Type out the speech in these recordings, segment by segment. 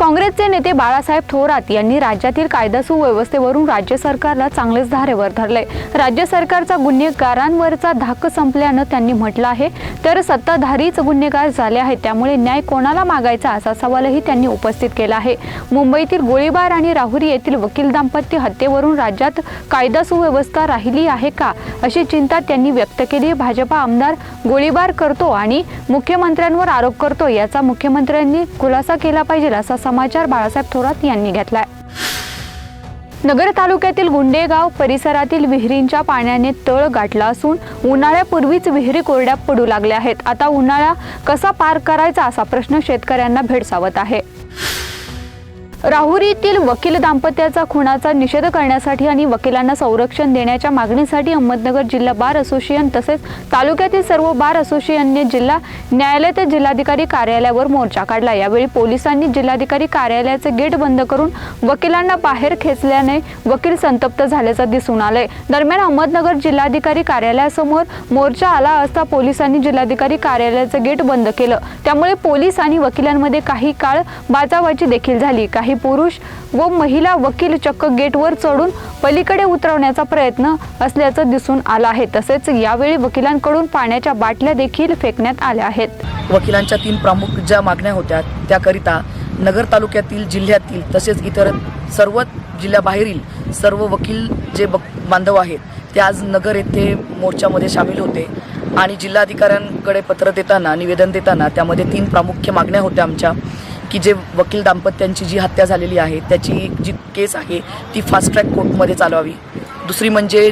काँग्रेसचे नेते बाळासाहेब थोरात यांनी राज्यातील कायदा सुव्यवस्थेवरून राज्य सरकारला चांगलेच धारेवर धरले. राज्य सरकारचा गुन्हेगारांवरचा धाक संपल्यानं त्यांनी म्हटलं आहे तर सत्ताधारीच गुन्हेगार झाले आहेत त्यामुळे न्याय कोणाला मागायचा असा सवालही त्यांनी उपस्थित केला आहे. मुंबईतील गोळीबार आणि राहुरी येथील वकील दाम्पत्य हत्येवरून राज्यात कायदा सुव्यवस्था राहिली आहे का अशी चिंता त्यांनी व्यक्त केली. भाजपा आमदार गोळीबार करतो आणि मुख्यमंत्र्यांवर आरोप करतो याचा मुख्यमंत्र्यांनी खुलासा केला पाहिजे असा समाचार बाळासाहेब थोरात यांनी घेतलाय. नगर तालुक्यातील गुंडेगाव परिसरातील विहिरींच्या पाण्याने तळ गाठला असून उन्हाळ्यापूर्वीच विहिरी कोरड्या पडू लागल्या आहेत. आता उन्हाळा कसा पार करायचा असा प्रश्न शेतकऱ्यांना भेडसावत आहे. राहुरीतील वकील दाम्पत्याचा खुनाचा निषेध करण्यासाठी आणि वकिलांना संरक्षण देण्याच्या मागणीसाठी अहमदनगर जिल्हा बार असोसिएशन तसेच तालुक्यातील सर्व बार असोसिएशनने जिल्हा न्यायालय ते जिल्हाधिकारी कार्यालयावर मोर्चा काढला. यावेळी पोलिसांनी जिल्हाधिकारी कार्यालयाचे गेट बंद करून वकिलांना बाहेर खेचल्याने वकील संतप्त झाल्याचं दिसून आलंय. दरम्यान अहमदनगर जिल्हाधिकारी कार्यालयासमोर मोर्चा आला असता पोलिसांनी जिल्हाधिकारी कार्यालयाचं गेट बंद केलं. त्यामुळे पोलीस आणि वकिलांमध्ये काही काळ बाचाबाची देखील झाली. काही पुरुष व महिला वकील चक्क गेटवर चढून पलीकडे उतरवण्याचा प्रयत्न असल्याचं दिसून आलं आहे. तसेच यावेळी वकिलांकडून पाण्याच्या बाटल्या देखील फेकण्यात आल्या आहेत. वकिलांच्या तीन प्रमुख ज्या मागण्या होत्या त्याकरिता नगर तालुक्यातील जिल्ह्यातील तसेच इतर सर्व जिल्ह्याबाहेरील सर्व वकील जे बक बांधव आहेत ते आज नगर येथे मोर्चामध्ये सामील होते आणि जिल्हाधिकाऱ्यांकडे पत्र देताना निवेदन देताना त्यामध्ये तीन प्रामुख्य मागण्या होत्या आमच्या. की जे वकील दाम्पत्यांची जी हत्या झालेली आहे त्याची जी केस आहे ती फास्ट ट्रॅक कोर्टमध्ये चालवावी. दुसरी म्हणजे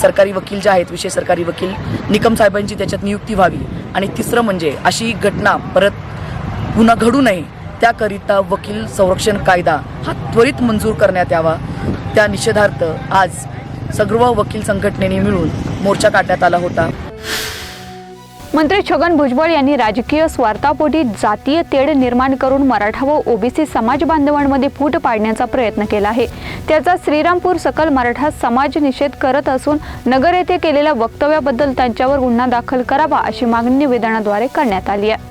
सरकारी वकील जे आहेत विशेष सरकारी वकील निकम साहेबांची त्याच्यात नियुक्ती व्हावी. आणि तिसरं म्हणजे अशी घटना परत पुन्हा घडू नये त्याकरिता वकील संरक्षण कायदा हा त्वरित मंजूर करण्यात यावा. त्या निषेधार्थ आज सर्व वकील संघटनेने मिळून मोर्चा काढण्यात आला होता. मंत्री छगन भुजबळ यांनी राजकीय स्वार्थापोटी जातीय तेढ निर्माण करून मराठा व ओबीसी समाज बांधवांमध्ये फूट पाडण्याचा प्रयत्न केला आहे. त्याचा श्रीरामपूर सकल मराठा समाज निषेध करत असून नगर येथे केलेल्या वक्तव्याबद्दल त्यांच्यावर गुन्हा दाखल करावा अशी मागणी निवेदनाद्वारे करण्यात आली आहे.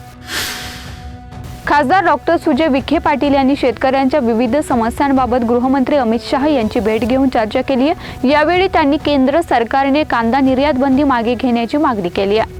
खासदार डॉक्टर सुजय विखे पाटील यांनी शेतकऱ्यांच्या विविध समस्यांबाबत गृहमंत्री अमित शाह यांची भेट घेऊन चर्चा केली आहे. यावेळी त्यांनी केंद्र सरकारने कांदा निर्यात बंदी मागे घेण्याची मागणी केली आहे.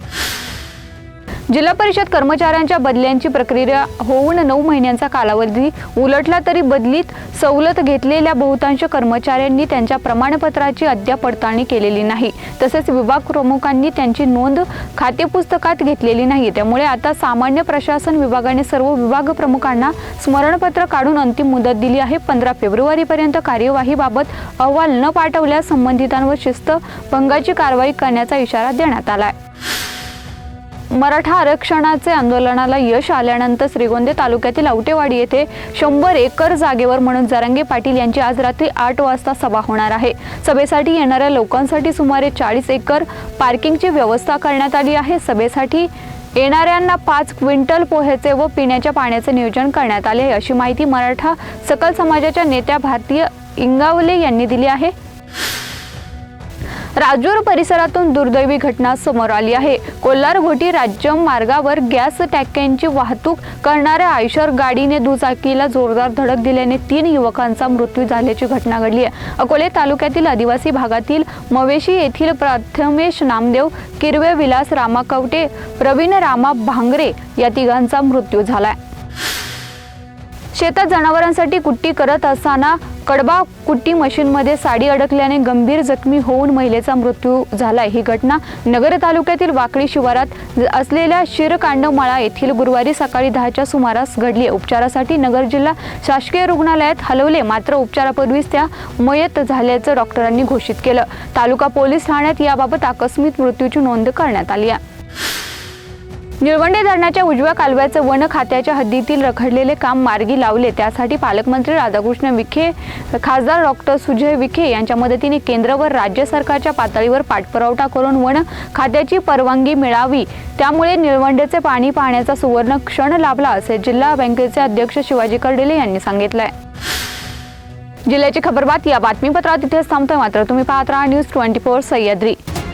जिल्हा परिषद कर्मचाऱ्यांच्या बदल्यांची प्रक्रिया होऊन नऊ महिन्यांचा कालावधी उलटला तरी बदलीत सवलत घेतलेल्या बहुतांश कर्मचाऱ्यांनी त्यांच्या प्रमाणपत्राची अद्याप पडताळणी केलेली नाही. तसेच विभाग प्रमुखांनी त्यांची नोंद खातेपुस्तकात घेतलेली नाही. त्यामुळे आता सामान्य प्रशासन विभागाने सर्व विभाग प्रमुखांना स्मरणपत्र काढून अंतिम मुदत दिली आहे. पंधरा फेब्रुवारीपर्यंत कार्यवाहीबाबत अहवाल न पाठवल्यास संबंधितांवर शिस्त भंगाची कारवाई करण्याचा इशारा देण्यात आला आहे मराठा आरक्षणाचे आंदोलनाला यश आल्यानंतर श्रीगोंदे तालुक्यातील औटेवाडी येथे शंभर एकर जागेवर म्हणून जरांगे पाटील यांची आज रात्री आठ वाजता सभा होणार आहे. सभेसाठी येणाऱ्या लोकांसाठी सुमारे चाळीस एकर पार्किंगची व्यवस्था करण्यात आली आहे. सभेसाठी येणाऱ्यांना पाच क्विंटल पोह्याचे व पिण्याच्या पाण्याचे नियोजन करण्यात आले आहे अशी माहिती मराठा सकल समाजाच्या नेत्या भारतीय इंगावले यांनी दिली आहे. राजूर परिसरातून दुर्दैवी घटना समोर आली आहे. कोल्हार घोटी राज्य मार्गावर गॅस टँक्यांची वाहतूक करणाऱ्या आयशर गाडीने दुचाकीला जोरदार धडक दिल्याने तीन युवकांचा मृत्यू झाल्याची घटना घडली आहे. अकोले तालुक्यातील आदिवासी भागातील मवेशी येथील प्रथमेश नामदेव किरवे विलास रामा कवटे प्रवीण रामा भांगरे या तिघांचा मृत्यू झालाय. शेतात जनावरांसाठी कुट्टी करत असताना कडबा कुट्टी मशीनमध्ये साडी अडकल्याने गंभीर जखमी होऊन महिलेचा मृत्यू झाला ही घटना नगर तालुक्यातील वाकडी शिवारात असलेल्या शिरकांडमाळा येथील गुरुवारी सकाळी दहाच्या सुमारास घडली उपचारासाठी नगर जिल्हा शासकीय रुग्णालयात हलवले. मात्र उपचारापूर्वीच त्या मयत झाल्याचं डॉक्टरांनी घोषित केलं. तालुका पोलीस ठाण्यात याबाबत आकस्मिक मृत्यूची नोंद करण्यात आली आहे. निळवंडे धरणाच्या उजव्या कालव्याचं वन खात्याच्या हद्दीतील रखडलेले काम मार्गी लावले. त्यासाठी पालकमंत्री राधाकृष्ण विखे खासदार डॉक्टर सुजय विखे यांच्या मदतीने केंद्र व राज्य सरकारच्या पातळीवर पाठपुरावठा करून वन खात्याची परवानगी मिळावी. त्यामुळे निळवंडेचे पाणी पाहण्याचा सुवर्ण क्षण लाभला असे जिल्हा बँकेचे अध्यक्ष शिवाजी कर्डिले यांनी सांगितलंय. जिल्ह्याची खबरबात या बातमीपत्रात इथेच थांबतोय. मात्र तुम्ही पाहत राहा न्यूज ट्वेंटी फोर सह्याद्री.